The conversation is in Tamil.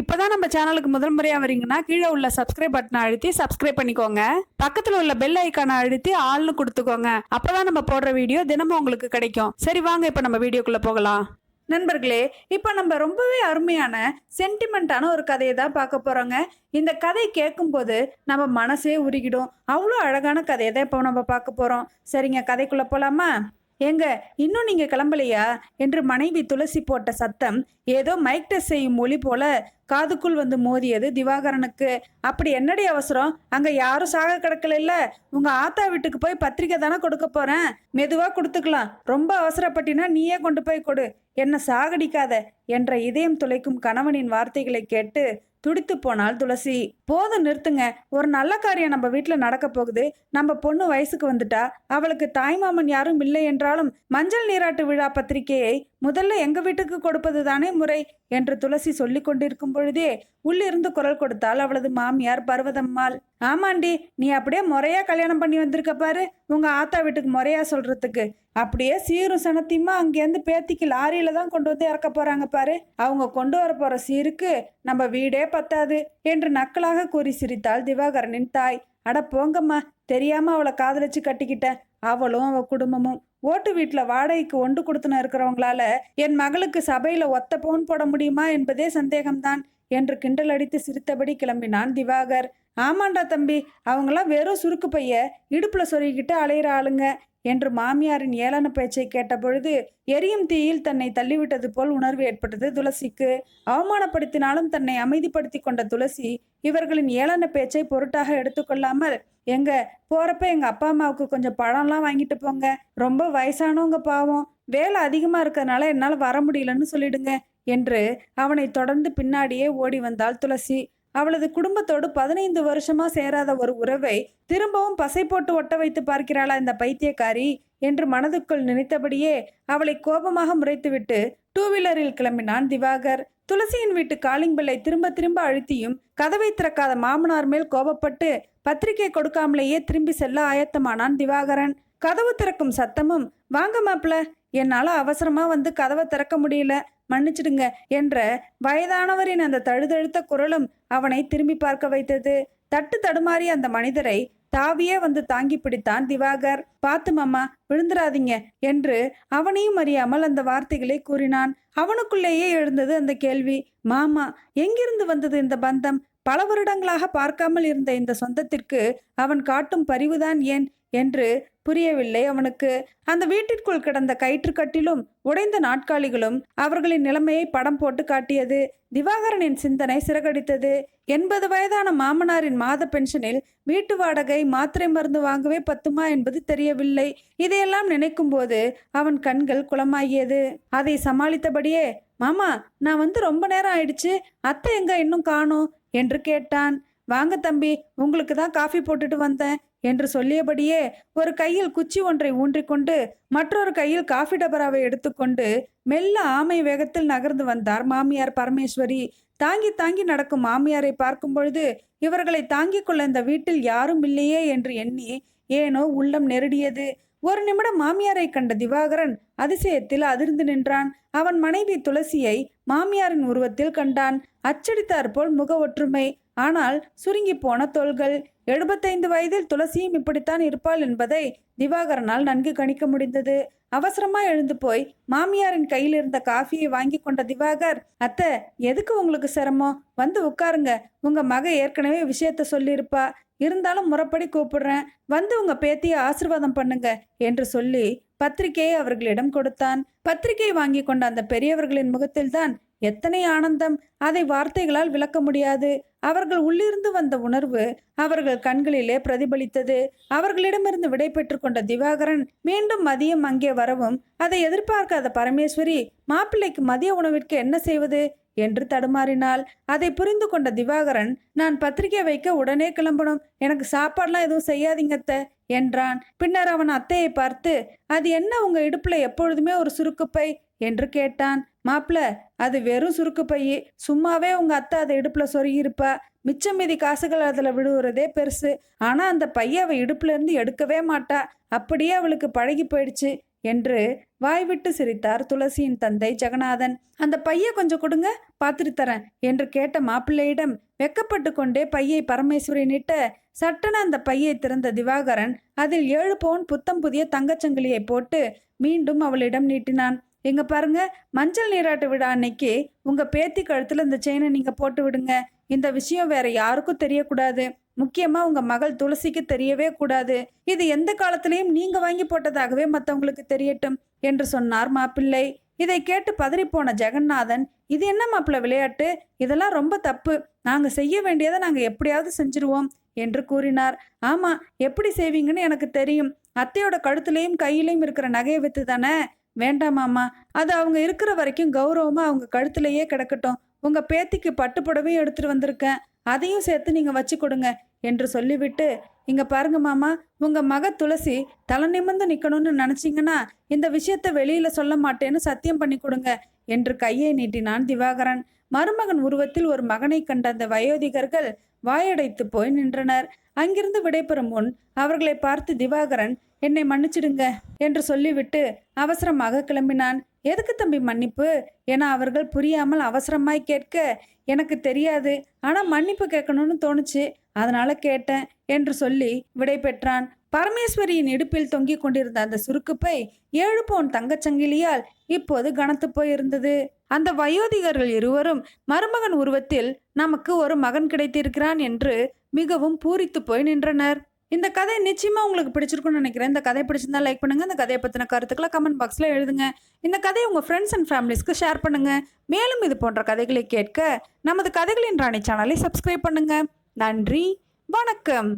இப்போதான் நம்ம சேனலுக்கு முதல் முறையாக வரீங்கன்னா கீழே உள்ள சப்ஸ்கிரைப் பட்டனை அழுத்தி சப்ஸ்கிரைப் பண்ணிக்கோங்க. பக்கத்தில் உள்ள பெல் ஐக்கானை அழுத்தி ஆள்னு கொடுத்துக்கோங்க. அப்போதான் நம்ம போடுற வீடியோ தினமும் உங்களுக்கு கிடைக்கும். சரி வாங்க இப்போ நம்ம வீடியோக்குள்ளே போகலாம். நண்பர்களே இப்போ நம்ம ரொம்பவே அருமையான சென்டிமெண்ட்டான ஒரு கதையை தான் பார்க்க போகிறோங்க இந்த கதை கேட்கும்போது நம்ம மனசே உருகிடும். அவ்வளோ அழகான கதையை தான் இப்போ நம்ம பார்க்க போகிறோம் சரிங்க கதைக்குள்ளே போகலாமா ஏங்க இன்னும் நீங்க கிளம்பலையா? என்று மனைவி துளசி போட்ட சத்தம் ஏதோ மைக் டெஸ்ட் செய்யும் மொழி போல காதுக்குள் வந்து மோதியது. திவாகரனுக்கு அப்படி என்னடி அவசரம்? அங்க யாரும் சாக கிடக்கல இல்ல? உங்க ஆத்தா வீட்டுக்கு போய் பத்திரிக்கை தானே கொடுக்க போறேன். மெதுவா கொடுத்துக்கலாம். ரொம்ப அவசரப்பட்டினா நீயே கொண்டு போய் கொடு. என்ன சாகடிக்காத? என்ற இதயம் துளைக்கும் கணவனின் வார்த்தைகளை கேட்டு துடித்து போனாள் துளசி. போதும் நிறுத்துங்க. ஒரு நல்ல காரியம் நம்ம வீட்டில் நடக்க போகுது. நம்ம பொண்ணு வயசுக்கு வந்துட்டா அவளுக்கு தாய்மாமன் யாரும் இல்லை என்றாலும் மஞ்சள் நீராட்டு விழா பத்திரிகையை முதல்ல எங்க வீட்டுக்கு கொடுப்பது தானே முறை? என்று துளசி சொல்லி கொண்டிருக்கும் பொழுதே உள்ளிருந்து குரல் கொடுத்தாள் அவளது மாமியார் பர்வதம்மாள். ஆமாண்டி நீ அப்படியே முறையா கல்யாணம் பண்ணி வந்திருக்க பாரு. உங்க ஆத்தா வீட்டுக்கு முறையா சொல்றதுக்கு. அப்படியே சீரும் சனத்தியுமா அங்கேருந்து பேத்திக்கு லாரியில தான் கொண்டு வந்து இறக்க போறாங்க பாரு. அவங்க கொண்டு வர போற சீருக்கு நம்ம வீடே பத்தாது என்று நக்கலாக கூறி சிரித்தாள் திவாகரனின் தாய். அட போங்கம்மா தெரியாம அவளை காதலிச்சு கட்டிக்கிட்டேன் அவளும் அவ குடும்பமும் ஓட்டு வீட்டில் வாடகைக்கு ஒன்று கொடுத்துன இருக்கிறவங்களால என் மகளுக்கு சபையில் ஒத்த பவுன் போட முடியுமா என்பதே சந்தேகம்தான் என்று கிண்டல் அடித்து சிரித்தபடி கிளம்பினான் திவாகர். ஆமாண்டா தம்பி அவங்களாம் வெறும் சுருக்கு பைய இடுப்பில் சொருகிக்கிட்டு அலையிற ஆளுங்க என்று மாமியாரின் ஏளன பேச்சை கேட்டபொழுது எரியும் தீயில் தன்னை தள்ளிவிட்டது போல் உணர்வு ஏற்பட்டது துளசிக்கு. அவமானப்படுத்தினாலும் தன்னை அமைதிப்படுத்தி கொண்ட துளசி இவர்களின் ஏளன பேச்சை பொருட்டாக எடுத்துக்கொள்ளாமல் எங்க போறப்ப எங்க அப்பா அம்மாவுக்கு கொஞ்சம் பழம்லாம் வாங்கிட்டு போங்க. ரொம்ப வயசானவங்க பாவம். வேலை அதிகமாக இருக்கிறதுனால என்னால் வர முடியலன்னு சொல்லிடுங்க என்று அவனை தொடர்ந்து பின்னாடியே ஓடி வந்தாள் துளசி. அவளது குடும்பத்தோடு பதினைந்து வருஷமா சேராத ஒரு உறவை திரும்பவும் பசை போட்டு ஒட்ட வைத்து பார்க்கிறாளா இந்த பைத்தியக்காரி என்று மனதுக்குள் நினைத்தபடியே அவளை கோபமாக முறைத்துவிட்டு டூ வீலரில் கிளம்பினான் திவாகர். துளசியின் வீட்டு காலிங் பெல்லை திரும்ப திரும்ப அழுத்தியும் கதவை திறக்காத மாமனார் மேல் கோபப்பட்டு பத்திரிகை கொடுக்காமலேயே திரும்பி செல்ல ஆயத்தமானான் திவாகரன். கதவு திறக்கும் சத்தமும் வாங்க மாப்பிள என்னால் அவசரமாக வந்து கதவை திறக்க முடியல மன்னிச்சிடுங்க என்ற வயதானவரின் அந்த தழுதழுத்த குரலும் அவனை திரும்பி பார்க்க வைத்தது. தட்டு தடுமாறிய அந்த மனிதரை தாவியே வந்து தாங்கி பிடித்தான் திவாகர். பார்த்து மாமா விழுந்துராதீங்க என்று அவனையும் அறியாமல் அந்த வார்த்தைகளை கூறினான். அவனுக்குள்ளேயே எழுந்தது அந்த கேள்வி மாமா எங்கிருந்து வந்தது இந்த பந்தம்? பல வருடங்களாக பார்க்காமல் இருந்த இந்த சொந்தத்திற்கு அவன் காட்டும் பரிவுதான் ஏன்? என்று புரியவில்லை. அவனுக்கு அந்த வீட்டிற்குள் கிடந்த கயிற்றுக்கட்டிலும் உடைந்த நாட்காலிகளும் அவர்களின் நிலைமையை படம் போட்டு காட்டியது. திவாகரனின் சிந்தனை சிறகடித்தது. எண்பது வயதான மாமனாரின் மாத பென்ஷனில் வீட்டு வாடகை மாத்திரை மருந்து வாங்கவே பத்துமா என்பது தெரியவில்லை. இதையெல்லாம் நினைக்கும் போது அவன் கண்கள் குளமாகியது. அதை சமாளித்தபடியே மாமா நான் வந்து ரொம்ப நேரம் ஆயிடுச்சு. அத்தை எங்க இன்னும் காணோம்? என்று கேட்டான். வாங்க தம்பி உங்களுக்கு தான் காஃபி போட்டுட்டு வந்தேன். என்று சொல்லியபடியே ஒரு கையில் குச்சி ஒன்றை ஊன்றிக்கொண்டு மற்றொரு கையில் காஃபி டபராவை எடுத்துக்கொண்டு மெல்ல ஆமை வேகத்தில் நகர்ந்து வந்தார். மாமியார் பரமேஸ்வரி தாங்கி தாங்கி நடக்கும் மாமியாரை பார்க்கும் பொழுது இவர்களை தாங்கிக் கொள்ள இந்த வீட்டில் யாரும் இல்லையே என்று எண்ணி ஏனோ உள்ளம் நெருடியது. ஒரு நிமிடம் மாமியாரை கண்ட திவாகரன் அதிசயத்தில் அதிர்ந்து நின்றான். அவன் மனைவி துளசியை மாமியாரின் உருவத்தில் கண்டான். அச்சடித்தாற்போல் முக ஒற்றுமை ஆனால் சுருங்கி போன தோள்கள். எழுபத்தைந்து வயதில் துளசியும் இப்படித்தான் இருப்பாள் என்பதை திவாகரனால் நன்கு கணிக்க முடிந்தது. அவசரமா எழுந்து போய் மாமியாரின் கையில் இருந்த காஃபியை வாங்கி கொண்ட திவாகர் அத்தை எதுக்கு உங்களுக்கு சிரமம்? வந்து உட்காருங்க. உங்க மக ஏற்கனவே விஷயத்த சொல்லியிருப்பா. இருந்தாலும் முறைப்படி கூப்பிடுறேன். வந்து உங்க பேத்தியை ஆசிர்வாதம் பண்ணுங்க என்று சொல்லி பத்திரிகையை அவர்களிடம் கொடுத்தான். பத்திரிகை வாங்கி கொண்ட அந்த பெரியவர்களின் முகத்தில்தான் எத்தனை ஆனந்தம். அதை வார்த்தைகளால் விளக்க முடியாது. அவர்கள் உள்ளிருந்து வந்த உணர்வு அவர்கள் கண்களிலே பிரதிபலித்தது. அவர்களிடமிருந்து விடை கொண்ட திவாகரன் மீண்டும் மதியம் அங்கே வரவும் அதை எதிர்பார்க்காத பரமேஸ்வரி மாப்பிள்ளைக்கு மதிய உணவிற்கு என்ன செய்வது? என்று தடுமாறினாள். அதை புரிந்து கொண்ட திவாகரன் நான் பத்திரிகை வைக்க உடனே கிளம்பணும். எனக்கு சாப்பாடெலாம் எதுவும் செய்யாதீங்கத்த என்றான். பின்னர் அவன் அத்தையை பார்த்து அது என்ன? உங்க இடுப்புல எப்பொழுதுமே ஒரு சுருக்குப்பை? என்று கேட்டான். மாப்பிள்ள அது வெறும் சுருக்கு பையே. சும்மாவே உங்க அத்தை அதை இடுப்புல சொருகியிருப்பா. மிச்சம் மீதி காசுகள் அதில் விழுகிறதே பெருசு. ஆனா அந்த பைய அவ இடுப்புல இருந்து எடுக்கவே மாட்டா. அப்படியே அவளுக்கு பழகி போயிடுச்சு என்று வாய்விட்டு சிரித்தார் துளசியின் தந்தை ஜெகநாதன். அந்த பைய கொஞ்சம் கொடுங்க பார்த்துட்டு தரேன் என்று கேட்ட மாப்பிள்ளையிடம் வெக்கப்பட்டு கொண்டே பையை பரமேஸ்வரி நிட்ட சட்டன அந்த பையை திறந்த திவாகரன் அதில் ஏழு பவுன் புத்தம் புதிய தங்கச்சங்கிலியை போட்டு மீண்டும் அவளிடம் நீட்டினான். எங்க பாருங்க மஞ்சள் நீராட்டு விழா அன்னைக்கு உங்க பேத்தி கழுத்துல இந்த செயினை நீங்க போட்டு விடுங்க. இந்த விஷயம் வேற யாருக்கும் தெரியக்கூடாது. முக்கியமா உங்க மகள் துளசிக்கு தெரியவே கூடாது. இது எந்த காலத்திலையும் நீங்க வாங்கி போட்டதாகவே மத்தவங்களுக்கு தெரியட்டும் என்று சொன்னார் மாப்பிள்ளை. இதை கேட்டு பதறிப்போன ஜெகநாதன் இது என்ன மாப்பிள்ளை விளையாட்டு? இதெல்லாம் ரொம்ப தப்பு. நாங்க செய்ய வேண்டியதை நாங்க எப்படியாவது செஞ்சிருவோம் என்று கூறினார். ஆமா எப்படி செய்வீங்கன்னு எனக்கு தெரியும். அத்தையோட கழுத்துலையும் கையிலையும் இருக்கிற நகையை வித்து தானே வேண்டாம் மாமா அது அவங்க இருக்கிற வரைக்கும் கௌரவமாக அவங்க கழுத்துலயே கிடக்கட்டும். உங்கள் பேத்திக்கு பட்டு புடவையும் எடுத்துட்டு வந்திருக்கேன். அதையும் சேர்த்து நீங்கள் வச்சு கொடுங்க என்று சொல்லிவிட்டு இங்கே பாருங்க மாமா உங்கள் மக துளசி தலை நிமிர்ந்து நிற்கணும்னு நினச்சிங்கன்னா இந்த விஷயத்த வெளியில் சொல்ல மாட்டேன்னு சத்தியம் பண்ணி கொடுங்க என்று கையை நீட்டினான் திவாகரன். மருமகன் உருவத்தில் ஒரு மகனை கண்ட அந்த வயோதிகர்கள் வாயடைத்து போய் நின்றனர். அங்கிருந்து விடைபெறும் முன் அவர்களை பார்த்து திவாகரன் என்னை மன்னிச்சிடுங்க என்று சொல்லிவிட்டு அவசரமாக கிளம்பினான். எதுக்கு தம்பி மன்னிப்பு? என அவர்கள் புரியாமல் அவசரமாய் கேட்க எனக்கு தெரியாது. ஆனால் மன்னிப்பு கேட்கணும்னு தோணுச்சு. அதனால கேட்டேன் என்று சொல்லி விடை பெற்றான். பரமேஸ்வரியின் இடுப்பில் தொங்கிக் கொண்டிருந்த அந்த சுருக்குப்பை ஏழு பவுன் தங்கச்சங்கிலியால் இப்போது கனத்து போயிருந்தது. அந்த வயோதிகர்கள் இருவரும் மருமகன் உருவத்தில் நமக்கு ஒரு மகன் கிடைத்திருக்கிறான் என்று மிகவும் பூரித்து போய் நின்றனர். இந்த கதை நிச்சயமா உங்களுக்கு பிடிச்சிருக்கும்னு நினைக்கிறேன். இந்த கதை பிடிச்சிருந்தா லைக் பண்ணுங்க. இந்த கதையை பத்தின கருத்துக்களை கமெண்ட் பாக்ஸ்ல எழுதுங்க. இந்த கதையை உங்க ஃப்ரெண்ட்ஸ் அண்ட் ஃபேமிலிஸ்க்கு ஷேர் பண்ணுங்க. மேலும் இது போன்ற கதைகளை கேட்க நமது கதைகளின் ராணி சேனலை சப்ஸ்கிரைப் பண்ணுங்க. நன்றி வணக்கம்.